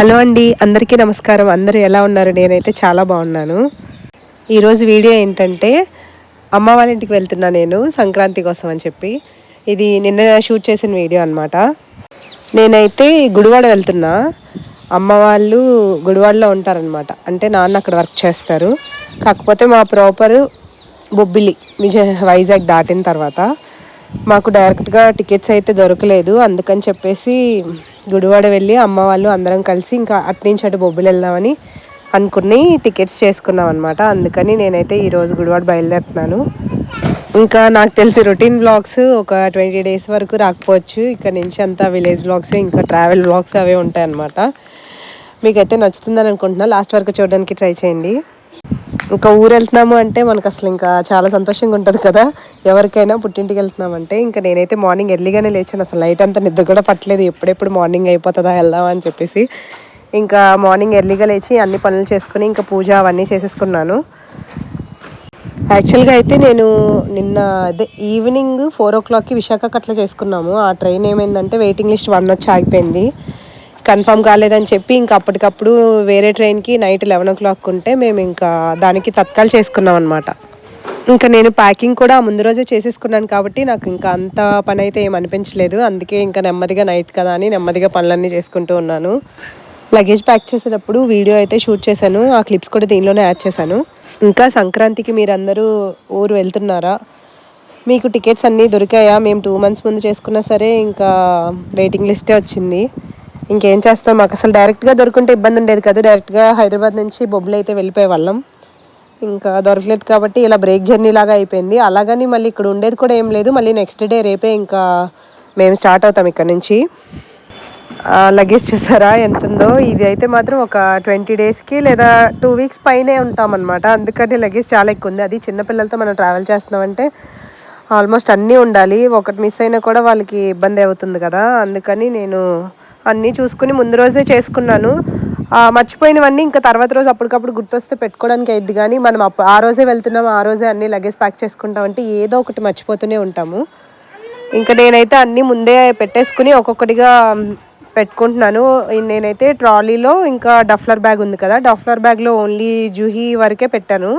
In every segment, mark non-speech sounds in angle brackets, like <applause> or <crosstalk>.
Hello అండి అందరికీ నమస్కారం. అందరూ ఎలా ఉన్నారు? నేనైతే చాలా బాగున్నాను. ఈరోజు వీడియో ఏంటంటే అమ్మ వాళ్ళ ఇంటికి వెళ్తున్నా నేను సంక్రాంతి కోసం అని చెప్పి. ఇది నిన్న షూట్ చేసిన వీడియో అనమాట నేనైతే గుడివాడ వెళ్తున్నా. అమ్మ వాళ్ళు గుడివాడలో ఉంటారనమాట అంటే నాన్న అక్కడ వర్క్ చేస్తారు. కాకపోతే మా ప్రాపరు బొబ్బిలి విజయ వైజాగ్ దాటిన తర్వాత మాకు డైరెక్ట్గా టికెట్స్ అయితే దొరకలేదు. అందుకని చెప్పేసి గుడివాడ వెళ్ళి అమ్మ వాళ్ళు అందరం కలిసి ఇంకా అట్నుంచి అటు బొబ్బులు వెళ్దామని అనుకుని టికెట్స్ చేసుకున్నాం అనమాట అందుకని నేనైతే ఈరోజు గుడివాడ బయలుదేరుతున్నాను. ఇంకా నాకు తెలిసి రొటీన్ బ్లాగ్స్ ఒక ట్వంటీ డేస్ వరకు రాకపోవచ్చు. ఇక్కడ నుంచి అంతా విలేజ్ బ్లాగ్స్ ఇంకా ట్రావెల్ బ్లాగ్స్ అవే ఉంటాయి అనమాట మీకైతే నచ్చుతుందని అనుకుంటున్నా. లాస్ట్ వరకు చూడడానికి ట్రై చేయండి. ఇంకా ఊరు వెళ్తున్నాము అంటే మనకు అసలు ఇంకా చాలా సంతోషంగా ఉంటుంది కదా. ఎవరికైనా పుట్టింటికి వెళ్తున్నామంటే ఇంకా నేనైతే మార్నింగ్ ఎర్లీగానే లేచాను. అసలు నైట్ అంతా నిద్ర కూడా పట్టలేదు. ఎప్పుడెప్పుడు మార్నింగ్ అయిపోతుందా వెళ్దామా అని చెప్పేసి. ఇంకా మార్నింగ్ ఎర్లీగా లేచి అన్ని పనులు చేసుకుని ఇంకా పూజ అవన్నీ చేసేసుకున్నాను. యాక్చువల్గా అయితే నేను నిన్న అదే ఈవినింగ్ ఫోర్ ఓ క్లాక్కి విశాఖకి అట్లా చేసుకున్నాము. ఆ ట్రైన్ ఏమైందంటే వెయిటింగ్ లిస్ట్ వన్ వచ్చి ఆగిపోయింది. కన్ఫర్మ్ కాలేదని చెప్పి ఇంకా అప్పటికప్పుడు వేరే ట్రైన్కి నైట్ లెవెన్ ఓ క్లాక్ ఉంటే మేము ఇంకా దానికి తత్కాలు చేసుకున్నాం అనమాట ఇంకా నేను ప్యాకింగ్ కూడా ముందు రోజే చేసేసుకున్నాను కాబట్టి నాకు ఇంకా అంత పని అయితే ఏం అనిపించలేదు. అందుకే ఇంకా నెమ్మదిగా నైట్ కదా అని నెమ్మదిగా పనులన్నీ చేసుకుంటూ ఉన్నాను. లగేజ్ ప్యాక్ చేసేటప్పుడు వీడియో అయితే షూట్ చేశాను. ఆ క్లిప్స్ కూడా దీనిలోనే యాడ్ చేశాను. ఇంకా సంక్రాంతికి మీరందరూ ఊరు వెళ్తున్నారా? మీకు టికెట్స్ అన్నీ దొరికాయా? మేము టూ మంత్స్ ముందు చేసుకున్నా సరే ఇంకా వెయిటింగ్ లిస్టే వచ్చింది. ఇంకేం చేస్తాం? మాకు అసలు డైరెక్ట్గా దొరుకుంటే ఇబ్బంది ఉండేది కదా. డైరెక్ట్గా హైదరాబాద్ నుంచి బొబ్బులు అయితే వెళ్ళిపోయే వాళ్ళం ఇంకా దొరకలేదు కాబట్టి ఇలా బ్రేక్ జర్నీ లాగా అయిపోయింది. అలాగని మళ్ళీ ఇక్కడ ఉండేది కూడా ఏం లేదు. మళ్ళీ నెక్స్ట్ డే రేపే ఇంకా మేము స్టార్ట్ అవుతాం ఇక్కడ నుంచి. లగేజ్ చూసారా? ఎంత ఉందో ఇది అయితే మాత్రం ఒక ట్వంటీ డేస్కి లేదా టూ వీక్స్ పైనే ఉంటామన్నమాట. అందుకని లగేజ్ చాలా ఎక్కువ ఉంది. అది చిన్నపిల్లలతో మనం ట్రావెల్ చేస్తున్నామంటే ఆల్మోస్ట్ అన్నీ ఉండాలి. ఒకటి మిస్ అయినా కూడా వాళ్ళకి ఇబ్బంది అవుతుంది కదా. అందుకని నేను అన్నీ చూసుకుని ముందు రోజే చేసుకున్నాను. మర్చిపోయినవన్నీ ఇంకా తర్వాత రోజు అప్పటికప్పుడు గుర్తొస్తే పెట్టుకోవడానికి అయింది కానీ మనం ఆ రోజే వెళ్తున్నాం ఆ రోజే అన్నీ లగేజ్ ప్యాక్ చేసుకుంటాం అంటే ఏదో ఒకటి మర్చిపోతూనే ఉంటాము. ఇంకా నేనైతే అన్నీ ముందే పెట్టేసుకుని ఒక్కొక్కటిగా పెట్టుకుంటున్నాను. నేనైతే ట్రాలీలో ఇంకా డఫ్లర్ బ్యాగ్ ఉంది కదా డఫ్లర్ బ్యాగ్లో ఓన్లీ జూహీ వరకే పెట్టాను.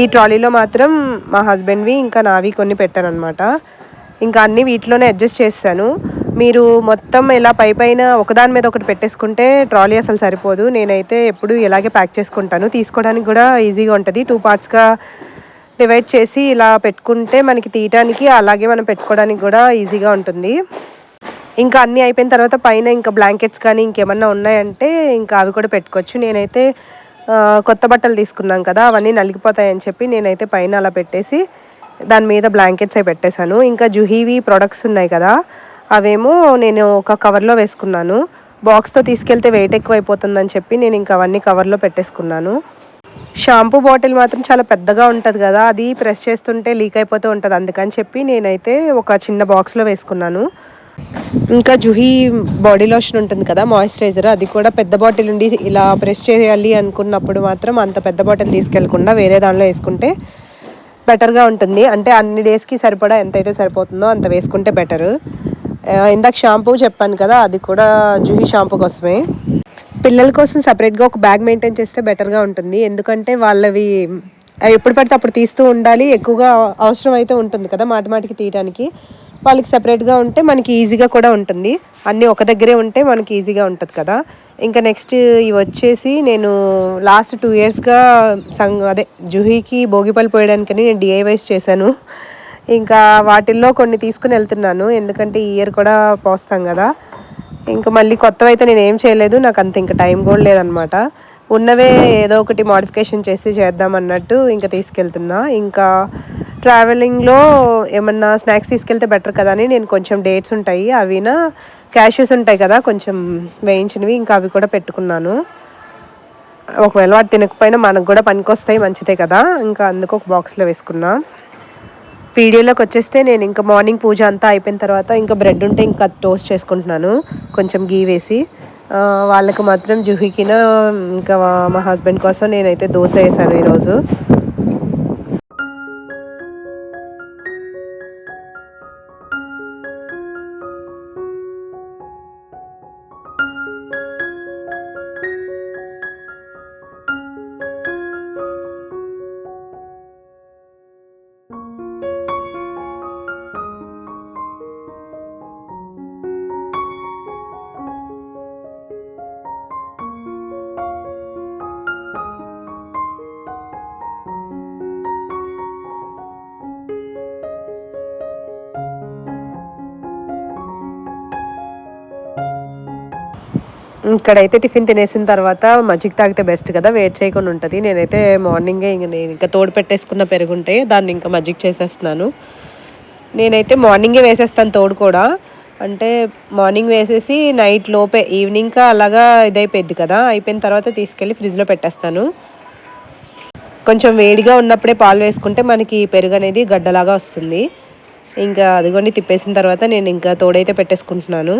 ఈ ట్రాలీలో మాత్రం మా హస్బెండ్వి ఇంకా నావి కొన్ని పెట్టాను అనమాట ఇంకా అన్నీ వీటిలోనే అడ్జస్ట్ చేస్తాను మీరు మొత్తం ఇలా పై పైన ఒకదాని మీద ఒకటి పెట్టేసుకుంటే ట్రాలీ అసలు సరిపోదు. నేనైతే ఎప్పుడు ఇలాగే ప్యాక్ చేసుకుంటాను. తీసుకోవడానికి కూడా ఈజీగా ఉంటుంది. టూ పార్ట్స్గా డివైడ్ చేసి ఇలా పెట్టుకుంటే మనకి తీయటానికి అలాగే మనం పెట్టుకోవడానికి కూడా ఈజీగా ఉంటుంది. ఇంకా అన్నీ అయిపోయిన తర్వాత పైన ఇంకా బ్లాంకెట్స్ కానీ ఇంకేమన్నా ఉన్నాయంటే ఇంకా అవి కూడా పెట్టుకోవచ్చు. నేనైతే కొత్త బట్టలు తీసుకున్నాం కదా అవన్నీ నలిగిపోతాయని చెప్పి నేనైతే పైన అలా పెట్టేసి దాని మీద బ్లాంకెట్స్ అవి పెట్టేశాను. ఇంకా జుహీవి ప్రొడక్ట్స్ ఉన్నాయి కదా అవేమో నేను ఒక కవర్లో వేసుకున్నాను. బాక్స్తో తీసుకెళ్తే వెయిట్ ఎక్కువైపోతుందని చెప్పి నేను ఇంకా అవన్నీ కవర్లో పెట్టేసుకున్నాను. షాంపూ బాటిల్ మాత్రం చాలా పెద్దగా ఉంటుంది కదా అది ప్రెస్ చేస్తుంటే లీక్ అయిపోతూ ఉంటుంది. అందుకని చెప్పి నేనైతే ఒక చిన్న బాక్స్లో వేసుకున్నాను. ఇంకా జుహీ బాడీ లోషన్ ఉంటుంది కదా మాయిశ్చరైజర్ అది కూడా పెద్ద బాటిల్ ఉండి ఇలా ప్రెస్ చేయాలి అనుకున్నప్పుడు మాత్రం అంత పెద్ద బాటిల్ తీసుకెళ్ళకుండా వేరే దానిలో వేసుకుంటే బెటర్గా ఉంటుంది. అంటే అన్ని డేస్కి సరిపడా ఎంతైతే సరిపోతుందో అంత వేసుకుంటే బెటరు ఇందాక షాంపూ చెప్పాను కదా అది కూడా జూహీ షాంపూ కోసమే. పిల్లల కోసం సపరేట్గా ఒక బ్యాగ్ మెయింటైన్ చేస్తే బెటర్గా ఉంటుంది. ఎందుకంటే వాళ్ళవి ఎప్పుడు పడితే అప్పుడు తీస్తూ ఉండాలి. ఎక్కువగా అవసరం అయితే ఉంటుంది కదా మాటిమాటికి తీయడానికి వాళ్ళకి సపరేట్గా ఉంటే మనకి ఈజీగా కూడా ఉంటుంది. అన్నీ ఒక దగ్గరే ఉంటే మనకి ఈజీగా ఉంటుంది కదా. ఇంకా నెక్స్ట్ ఇవి వచ్చేసి నేను లాస్ట్ టూ ఇయర్స్గా సంగ్ అదే జుహీకి భోగిపల్లి పోయడానికని నేను డిఐవైస్ చేశాను. ఇంకా వాటిల్లో కొన్ని తీసుకుని వెళ్తున్నాను. ఎందుకంటే ఈ ఇయర్ కూడా పోస్తాం కదా. ఇంకా మళ్ళీ కొత్తవి అయితే నేను ఏం చేయలేదు. నాకు అంత ఇంకా టైం కూడా లేదనమాట. ఉన్నవే ఏదో ఒకటి మాడిఫికేషన్ చేసి చేద్దాం అన్నట్టు ఇంకా తీసుకెళ్తున్నా. ఇంకా ట్రావెలింగ్లో ఏమన్నా స్నాక్స్ తీసుకెళ్తే బెటర్ కదా అని నేను కొంచెం డేట్స్ ఉంటాయి. అవినా క్యాషెస్ ఉంటాయి కదా కొంచెం వేయించినవి ఇంకా అవి కూడా పెట్టుకున్నాను. ఒకవేళ వాటి తినకపోయినా మనకు కూడా పనికొస్తాయి మంచిదే కదా. ఇంకా అందుకు ఒక బాక్స్లో వేసుకున్నా. వీడియోలోకి వచ్చేస్తే నేను ఇంకా మార్నింగ్ పూజ అంతా అయిపోయిన తర్వాత ఇంకా బ్రెడ్ ఉంటే ఇంకా టోస్ట్ చేసుకుంటున్నాను. కొంచెం గీ వేసి. వాళ్ళకి మాత్రం జుహికిన ఇంకా మా హస్బెండ్ కోసం నేనైతే దోశ వేసాను ఈరోజు. ఇక్కడైతే టిఫిన్ తినేసిన తర్వాత మజ్జిగ తాగితే బెస్ట్ కదా వేట్ చేయకుండా ఉంటుంది. నేనైతే మార్నింగే ఇంక నేను ఇంకా తోడు పెట్టేసుకున్న పెరుగుంటే దాన్ని ఇంకా మజ్జిగ చేసేస్తున్నాను. నేనైతే మార్నింగే వేసేస్తాను తోడు కూడా. అంటే మార్నింగ్ వేసేసి నైట్ లోపే ఈవినింగ్ అలాగా ఇదైపోయింది కదా అయిపోయిన తర్వాత తీసుకెళ్ళి ఫ్రిడ్జ్లో పెట్టేస్తాను. కొంచెం వేడిగా ఉన్నప్పుడే పాలు వేసుకుంటే మనకి పెరుగు అనేది గడ్డలాగా వస్తుంది. ఇంకా అదిగోండి తిప్పేసిన తర్వాత నేను ఇంకా తోడైతే పెట్టేసుకుంటున్నాను.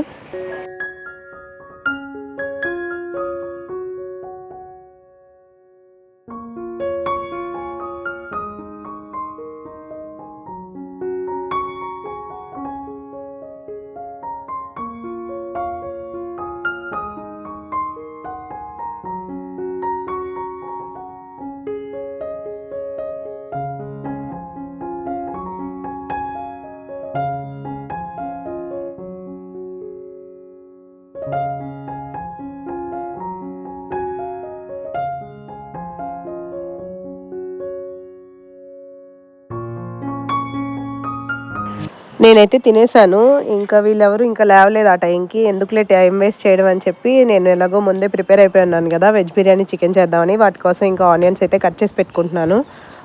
నేనైతే తినేసాను ఇంకా వీళ్ళెవరు ఇంకా లేవలేదు ఆ టైంకి. ఎందుకులే టైం వేస్ట్ చేయడం అని చెప్పి నేను ఎలాగో ముందే ప్రిపేర్ అయిపోయి ఉన్నాను కదా వెజ్ బిర్యానీ చికెన్ చేద్దామని. వాటి కోసం ఇంకా ఆనియన్స్ అయితే కట్ చేసి పెట్టుకుంటున్నాను.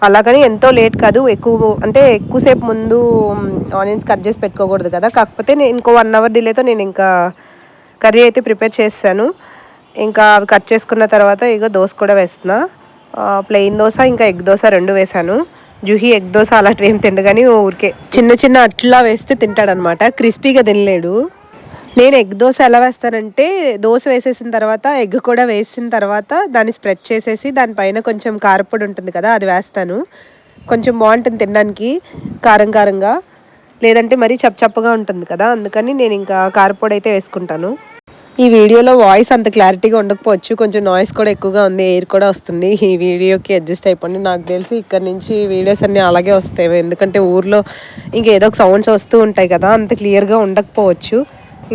అలాగని ఎంతో లేట్ కాదు ఎక్కువ అంటే ఎక్కువసేపు ముందు ఆనియన్స్ కట్ చేసి పెట్టుకోకూడదు కదా. కాకపోతే నేను ఇంకో వన్ అవర్ డిలేతో నేను ఇంకా కర్రీ అయితే ప్రిపేర్ చేస్తాను ఇంకా అవి కట్ చేసుకున్న తర్వాత ఇగో దోశ కూడా వేస్తున్నా. ప్లెయిన్ దోశ ఇంకా ఎగ్ దోశ రెండు వేసాను. జుహి ఎగ్ దోశ అలాంటివి ఏం తిండు కానీ ఊరికే. చిన్న చిన్న అట్లా వేస్తే తింటాడనమాట. క్రిస్పీగా తినలేడు. నేను ఎగ్ దోశ ఎలా వేస్తానంటే దోశ వేసేసిన తర్వాత ఎగ్ కూడా వేసిన తర్వాత దాన్ని స్ప్రెడ్ చేసేసి దానిపైన కొంచెం కారపొడి ఉంటుంది కదా అది వేస్తాను. కొంచెం బాగుంటుంది తినడానికి కారం కారంగా. లేదంటే మరీ చప్పచప్పగా ఉంటుంది కదా అందుకని నేను ఇంకా కారపొడి అయితే వేసుకుంటాను. ఈ వీడియోలో వాయిస్ అంత క్లారిటీగా ఉండకపోవచ్చు. కొంచెం నాయిస్ కూడా ఎక్కువగా ఉంది ఎయిర్ కూడా వస్తుంది. ఈ వీడియోకి అడ్జస్ట్ అయిపోండి. నాకు తెలిసి ఇక్కడ నుంచి వీడియోస్ అన్నీ అలాగే వస్తాయి. ఎందుకంటే ఊర్లో ఇంకా ఏదో ఒక సౌండ్స్ వస్తూ ఉంటాయి కదా అంత క్లియర్గా ఉండకపోవచ్చు.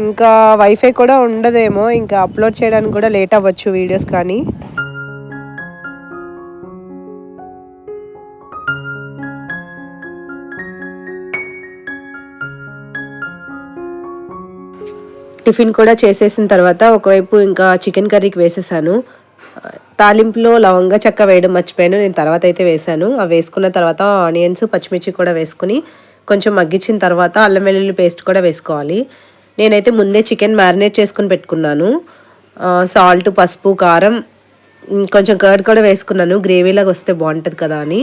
ఇంకా వైఫై కూడా ఉండదేమో. ఇంకా అప్లోడ్ చేయడానికి కూడా లేట్ అవ్వచ్చు వీడియోస్ కానీ. టిఫిన్ కూడా చేసేసిన తర్వాత ఒకవైపు ఇంకా చికెన్ కర్రీకి వేసేసాను. తాలింపులో లవంగా చెక్క వేయడం మర్చిపోయాను. నేను తర్వాత అయితే వేసాను. అవి వేసుకున్న తర్వాత ఆనియన్స్ పచ్చిమిర్చి కూడా వేసుకుని కొంచెం మగ్గించిన తర్వాత అల్లం వెల్లుల్లి పేస్ట్ కూడా వేసుకోవాలి. నేనైతే ముందే చికెన్ మ్యారినేట్ చేసుకుని పెట్టుకున్నాను. సాల్ట్ పసుపు కారం కొంచెం కర్డ్ కూడా వేసుకున్నాను. గ్రేవీలాగా వస్తే బాగుంటుంది కదా అని.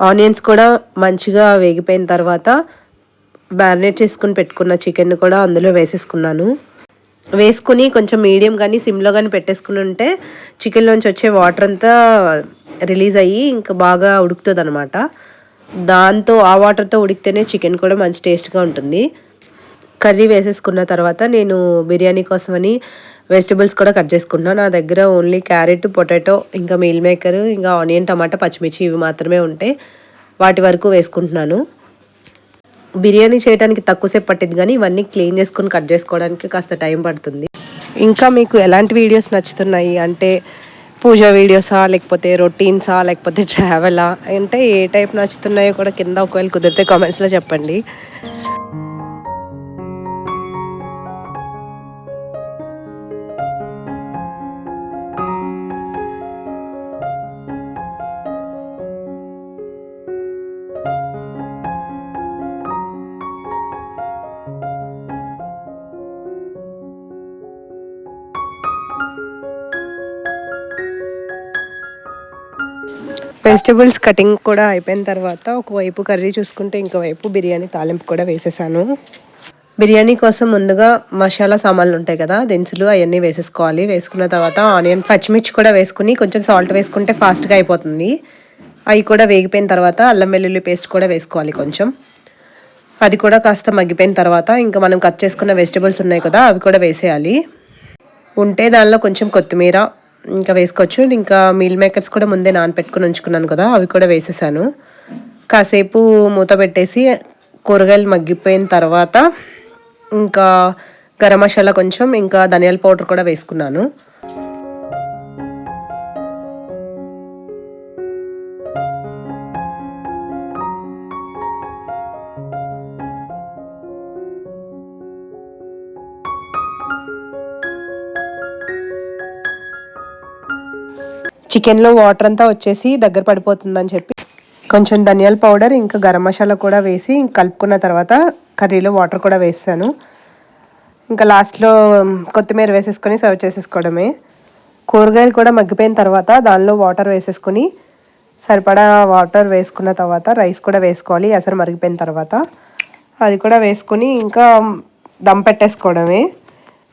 ఆనియన్స్ కూడా మంచిగా వేగిపోయిన తర్వాత మ్యారినేట్ చేసుకుని పెట్టుకున్న చికెన్ కూడా అందులో వేసేసుకున్నాను. వేసుకుని కొంచెం మీడియం కానీ సిమ్లో కానీ పెట్టేసుకుని ఉంటే చికెన్లోంచి వచ్చే వాటర్ అంతా రిలీజ్ అయ్యి ఇంకా బాగా ఉడుకుతుంది అనమాట దాంతో ఆ వాటర్తో ఉడికితేనే చికెన్ కూడా మంచి టేస్ట్గా ఉంటుంది. కర్రీ వేసేసుకున్న తర్వాత నేను బిర్యానీ కోసమని వెజిటబుల్స్ కూడా కట్ చేసుకున్నాను నా దగ్గర ఓన్లీ క్యారెట్ పొటాటో ఇంకా మీల్ మేకర్ ఇంకా ఆనియన్ టమాటా పచ్చిమిర్చి ఇవి మాత్రమే ఉంటాయి వాటి వరకు వేసుకుంటున్నాను. బిర్యానీ చేయడానికి తక్కువసేపు పట్టింది కానీ ఇవన్నీ క్లీన్ చేసుకొని కట్ చేసుకోవడానికి కాస్త టైం పడుతుంది. ఇంకా మీకు ఎలాంటి వీడియోస్ నచ్చుతున్నాయి? అంటే పూజ వీడియోసా లేకపోతే రొటీన్సా లేకపోతే ట్రావెలా అంటే ఏ టైప్ నచ్చుతున్నాయో కూడా కింద ఒకవేళ కుదిరితే కామెంట్స్లో చెప్పండి. వెజిటబుల్స్ కటింగ్ కూడా అయిపోయిన తర్వాత ఒకవైపు కర్రీ చూసుకుంటే ఇంకోవైపు బిర్యానీ తాలింపు కూడా వేసేసాను. బిర్యానీ కోసం ముందుగా మసాలా సామాన్లు ఉంటాయి కదా దినుసులు అవన్నీ వేసేసుకోవాలి. వేసుకున్న తర్వాత ఆనియన్ పచ్చిమిర్చి కూడా వేసుకుని కొంచెం సాల్ట్ వేసుకుంటే ఫాస్ట్గా అయిపోతుంది. అవి కూడా వేగిపోయిన తర్వాత అల్లం వెల్లుల్లి పేస్ట్ కూడా వేసుకోవాలి కొంచెం. అది కూడా కాస్త మగ్గిపోయిన తర్వాత ఇంకా మనం కట్ చేసుకున్న వెజిటబుల్స్ ఉన్నాయి కదా అవి కూడా వేసేయాలి. ఉంటే దానిలో కొంచెం కొత్తిమీర ఇంకా వేసుకోవచ్చు. ఇంకా మీల్ మేకర్స్ కూడా ముందే నానపెట్టుకుని ఉంచుకున్నాను కదా అవి కూడా వేసేసాను. కాసేపు మూత పెట్టేసి కూరగాయలు మగ్గిపోయిన తర్వాత ఇంకా గరం మసాలా కొంచెం ఇంకా ధనియాల పౌడర్ కూడా వేసుకున్నాను. చికెన్లో వాటర్ అంతా వచ్చేసి దగ్గర పడిపోతుందని చెప్పి కొంచెం ధనియాల పౌడర్ ఇంకా గరం మసాలా కూడా వేసి కలుపుకున్న తర్వాత కర్రీలో వాటర్ కూడా వేసాను ఇంకా లాస్ట్లో కొత్తిమీర వేసేసుకొని సర్వ్ చేసేసుకోవడమే. కూరగాయలు కూడా మగ్గిపోయిన తర్వాత దానిలో వాటర్ వేసేసుకొని సరిపడా వాటర్ వేసుకున్న తర్వాత రైస్ కూడా వేసుకోవాలి ఎసరు మరిగిపోయిన తర్వాత. అది కూడా వేసుకొని ఇంకా దమ్ పెట్టేసుకోవడమే.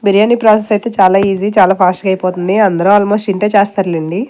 బిర్యానీ ప్రాసెస్ అయితే చాలా ఈజీ చాలా ఫాస్ట్గా అయిపోతుంది. అందరూ ఆల్మోస్ట్ ఇంతే చేస్తారులేండి.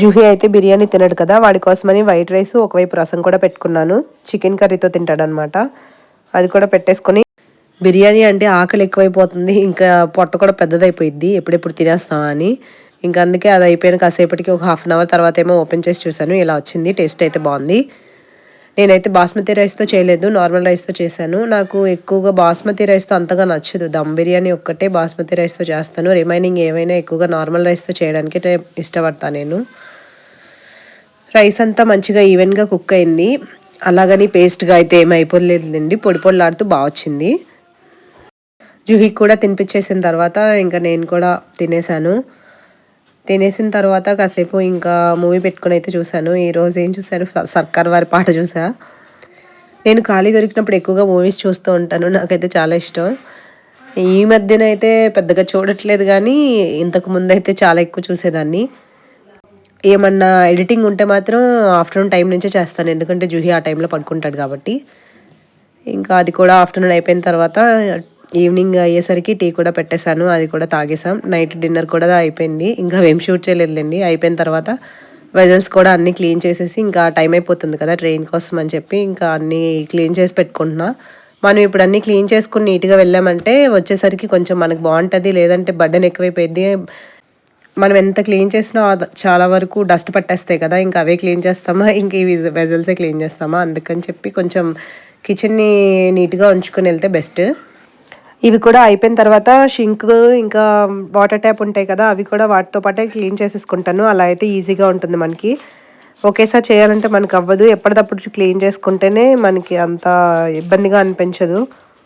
జూహి అయితే బిర్యానీ తినడు కదా వాడి కోసమని వైట్ రైస్ ఒకవైపు రసం కూడా పెట్టుకున్నాను. చికెన్ కర్రీతో తింటాడనమాట. అది కూడా పెట్టేసుకొని బిర్యానీ అంటే ఆకలి ఎక్కువైపోతుంది ఇంకా పొట్ట కూడా పెద్దదైపోయింది ఎప్పుడెప్పుడు తినేస్తామా అని. ఇంకా అందుకే అది అయిపోయిన కాసేపటికి ఒక హాఫ్ అన్ అవర్ తర్వాత ఏమో ఓపెన్ చేసి చూశాను ఇలా వచ్చింది టేస్ట్ అయితే బాగుంది. నేనైతే బాస్మతి రైస్తో చేయలేదు నార్మల్ రైస్తో చేశాను. నాకు ఎక్కువగా బాస్మతి రైస్తో అంతగా నచ్చదు. దమ్ బిర్యానీ ఒక్కటే బాస్మతి రైస్తో చేస్తాను. రిమైనింగ్ ఏవైనా ఎక్కువగా నార్మల్ రైస్తో చేయడానికి ఇష్టపడతాను నేను. రైస్ అంతా మంచిగా ఈవెన్గా కుక్ అయింది. అలాగని పేస్ట్గా అయితే ఏమైపోలేదండి. పొడి పొడిలాడుతూ బాగా వచ్చింది. జుహీకి కూడా తినిపించేసిన తర్వాత ఇంకా నేను కూడా తినేసాను తినేసిన తర్వాత కాసేపు ఇంకా మూవీ పెట్టుకుని అయితే చూశాను. ఈరోజు ఏం చూశాను సర్కార్ వారి పాట చూసా నేను ఖాళీ దొరికినప్పుడు ఎక్కువగా మూవీస్ చూస్తూ ఉంటాను. నాకైతే చాలా ఇష్టం. ఈ మధ్యన అయితే పెద్దగా చూడట్లేదు కానీ ఇంతకు ముందు అయితే చాలా ఎక్కువ చూసేదాన్ని. ఏమన్నా ఎడిటింగ్ ఉంటే మాత్రం ఆఫ్టర్నూన్ టైం నుంచే చేస్తాను. ఎందుకంటే జూహి ఆ టైంలో పడుకుంటాడు కాబట్టి. ఇంకా అది కూడా ఆఫ్టర్నూన్ అయిపోయిన తర్వాత ఈవినింగ్ అయ్యేసరికి టీ కూడా పెట్టేశాను అది కూడా తాగేసాం నైట్ డిన్నర్ కూడా అయిపోయింది. ఇంకా ఏం షూట్ చేయలేదులేండి. అయిపోయిన తర్వాత వెజల్స్ కూడా అన్నీ క్లీన్ చేసేసి ఇంకా టైం అయిపోతుంది కదా ట్రైన్ కోసం అని చెప్పి ఇంకా అన్నీ క్లీన్ చేసి పెట్టుకుంటున్నా. మనం ఇప్పుడు అన్నీ క్లీన్ చేసుకుని నీట్గా వెళ్ళామంటే వచ్చేసరికి కొంచెం మనకు బాగుంటుంది లేదంటే బడ్డన్ ఎక్కువైపోయింది మనం ఎంత క్లీన్ చేసినా చాలా వరకు డస్ట్ పట్టేస్తాయి కదా ఇంకా అవే క్లీన్ చేస్తామా? <laughs> ఇంక ఈ వెజల్సే క్లీన్ చేస్తామా? అందుకని చెప్పి కొంచెం కిచెన్ని నీట్గా ఉంచుకొని వెళ్తే బెస్ట్. ఇవి కూడా అయిపోయిన తర్వాత షింక్ ఇంకా వాటర్ ట్యాప్ ఉంటాయి కదా అవి కూడా వాటితో పాటే క్లీన్ చేసేసుకుంటాను. అలా అయితే ఈజీగా ఉంటుంది మనకి. ఒకేసారి చేయాలంటే మనకు అవ్వదు. ఎప్పటికప్పుడు క్లీన్ చేసుకుంటేనే మనకి అంత ఇబ్బందిగా అనిపించదు.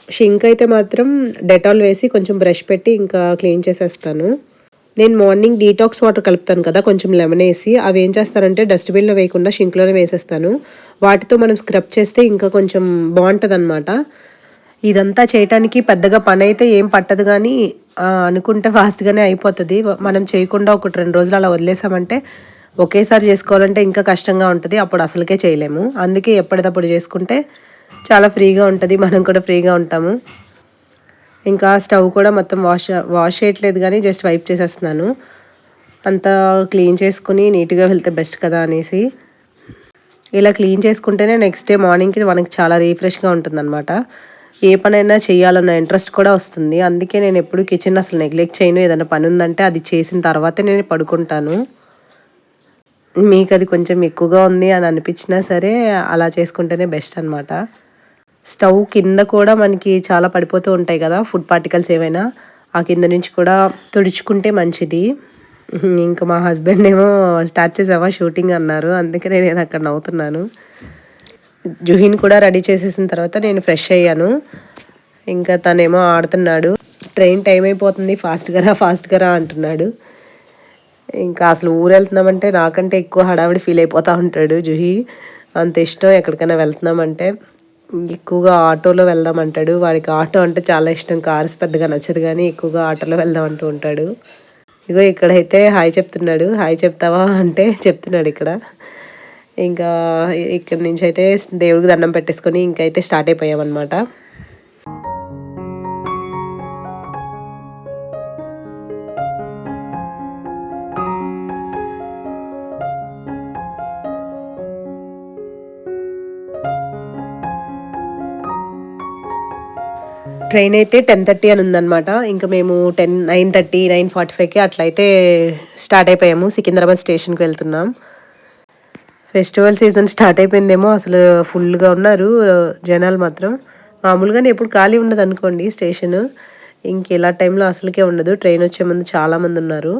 షింక్ అయితే మాత్రం డెటాల్ వేసి కొంచెం బ్రష్ పెట్టి ఇంకా క్లీన్ చేసేస్తాను. నేను మార్నింగ్ డీటాక్స్ వాటర్ కలుపుతాను కదా కొంచెం లెమన్ వేసి అవి ఏం చేస్తానంటే డస్ట్బిన్లో వేయకుండా షింక్లోనే వేసేస్తాను. వాటితో మనం స్క్రబ్ చేస్తే ఇంకా కొంచెం బాగుంటుంది అనమాట ఇదంతా చేయటానికి పెద్దగా పని అయితే ఏం పట్టదు కానీ అనుకుంటే ఫాస్ట్గానే అయిపోతుంది. మనం చేయకుండా ఒకటి రెండు రోజులు అలా వదిలేసామంటే ఒకేసారి చేసుకోవాలంటే ఇంకా కష్టంగా ఉంటుంది. అప్పుడు అసలుకే చేయలేము. అందుకే ఎప్పటికప్పుడు చేసుకుంటే చాలా ఫ్రీగా ఉంటుంది. మనం కూడా ఫ్రీగా ఉంటాము. ఇంకా స్టవ్ కూడా మొత్తం వాష్ వాష్ చేయట్లేదు కానీ జస్ట్ వైప్ చేసేస్తున్నాను. అంతా క్లీన్ చేసుకుని నీట్గా వెళ్తే బెస్ట్ కదా అనేసి. ఇలా క్లీన్ చేసుకుంటేనే నెక్స్ట్ డే మార్నింగ్కి మనకి చాలా రీఫ్రెష్గా ఉంటుందన్నమాట. ఏ పనైనా చేయాలన్న ఇంట్రెస్ట్ కూడా వస్తుంది. అందుకే నేను ఎప్పుడు కిచెన్ అసలు నెగ్లెక్ట్ చేయను. ఏదైనా పని ఉందంటే అది చేసిన తర్వాతే నేను పడుకుంటాను. మీకు అది కొంచెం ఎక్కువగా ఉంది అని అనిపించినా సరే అలా చేసుకుంటేనే బెస్ట్ అనమాట స్టవ్ కింద కూడా మనకి చాలా పడిపోతూ ఉంటాయి కదా ఫుడ్ పార్టికల్స్ ఏమైనా ఆ కింద నుంచి కూడా తుడుచుకుంటే మంచిది. ఇంకా మా హస్బెండ్ ఏమో స్టార్ట్ చేసావా షూటింగ్ అన్నారు. అందుకే నేను అక్కడ నవ్వుతున్నాను. జుహిన్ కూడా రెడీ చేసేసిన తర్వాత నేను ఫ్రెష్ అయ్యాను. ఇంకా తనేమో ఆడుతున్నాడు. ట్రైన్ టైం అయిపోతుంది. ఫాస్ట్గా రా ఫాస్ట్గా రా అంటున్నాడు. ఇంకా అసలు ఊరు వెళ్తున్నామంటే నాకంటే ఎక్కువ హడావిడి ఫీల్ అయిపోతూ ఉంటాడు జుహి. అంత ఇష్టం ఎక్కడికైనా వెళ్తున్నామంటే ఎక్కువగా ఆటోలో వెళ్దాం అంటాడు వాడికి ఆటో అంటే చాలా ఇష్టం. కార్స్ పెద్దగా నచ్చదు కానీ ఎక్కువగా ఆటోలో వెళ్దాం అంటూ ఉంటాడు. ఇగో ఇక్కడైతే హాయ్ చెప్తున్నాడు. హాయ్ చెప్తావా అంటే చెప్తున్నాడు ఇక్కడ. ఇంకా ఇక్కడి నుంచి అయితే దేవుడికి దండం పెట్టేసుకొని ఇంకైతే స్టార్ట్ అయిపోయామన్నమాట. ట్రైన్ అయితే టెన్ థర్టీ అని ఉందన్నమాట. ఇంకా మేము ten nine thirty nine forty ఫైవ్కి అట్లయితే స్టార్ట్ అయిపోయాము. సికింద్రాబాద్ స్టేషన్కి వెళ్తున్నాం. ఫెస్టివల్ సీజన్ స్టార్ట్ అయిపోయిందేమో అసలు ఫుల్గా ఉన్నారు జనాలు మాత్రం. మామూలుగానే ఎప్పుడు ఖాళీ ఉండదు అనుకోండి స్టేషన్. ఇంక ఇలా టైంలో అసలుకే ఉండదు. ట్రైన్ వచ్చే ముందు చాలామంది ఉన్నారు.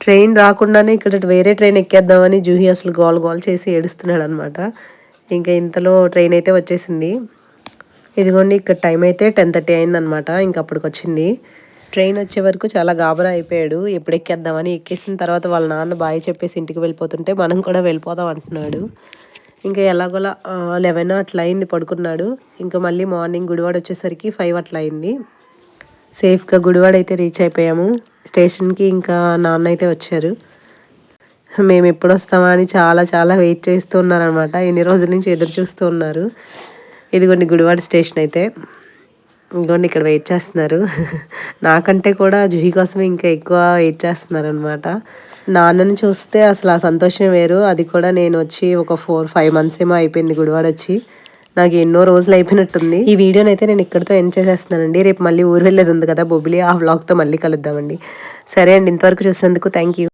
ట్రైన్ రాకుండానే ఇక్కడ వేరే ట్రైన్ ఎక్కేద్దామని జూహి అసలు గోల్ గోల్ చేసి ఏడుస్తున్నాడు అనమాట ఇంకా ఇంతలో ట్రైన్ అయితే వచ్చేసింది. ఇదిగోండి ఇక్కడ టైం అయితే టెన్ థర్టీ అయిందనమాట. ఇంక అప్పటికి వచ్చింది ట్రైన్ వచ్చే వరకు చాలా గాబరా అయిపోయాడు. ఎప్పుడు ఎక్కేద్దామని ఎక్కేసిన తర్వాత వాళ్ళ నాన్న బాయ్ చెప్పేసి ఇంటికి వెళ్ళిపోతుంటే మనం కూడా వెళ్ళిపోదాం అంటున్నాడు. ఇంకా ఎలాగోలా లెవెన్ అట్లా అయింది పడుకున్నాడు. ఇంకా మళ్ళీ మార్నింగ్ గుడివాడ వచ్చేసరికి ఫైవ్ అట్లా అయింది. సేఫ్గా గుడివాడ అయితే రీచ్ అయిపోయాము. స్టేషన్కి ఇంకా నాన్న అయితే వచ్చారు. మేము ఎప్పుడు వస్తామా అని చాలా చాలా వెయిట్ చేస్తూ ఉన్నారనమాట ఎన్ని రోజుల నుంచి ఎదురు చూస్తూ ఉన్నారు. ఇదిగోండి గుడివాడ స్టేషన్ అయితే. ఇదిగోండి ఇక్కడ వెయిట్ చేస్తున్నారు. <laughs> నాకంటే కూడా జుహి కోసమే ఇంకా ఎక్కువ వెయిట్ చేస్తున్నారు అనమాట నాన్నని చూస్తే అసలు ఆ సంతోషం వేరు. అది కూడా నేను వచ్చి ఒక ఫోర్ ఫైవ్ మంత్స్ ఏమో అయిపోయింది గుడివాడ వచ్చి. నాకు ఎన్నో రోజులు అయిపోయినట్టుంది. ఈ వీడియోని అయితే నేను ఇక్కడితో ఎండ్ చేసేస్తున్నానండి. రేపు మళ్ళీ ఊరు వెళ్ళేది ఉంది కదా బొబ్బిలి ఆ వ్లాగ్తో మళ్ళీ కలుద్దామండి. సరే అండి ఇంతవరకు చూసినందుకు థ్యాంక్ యూ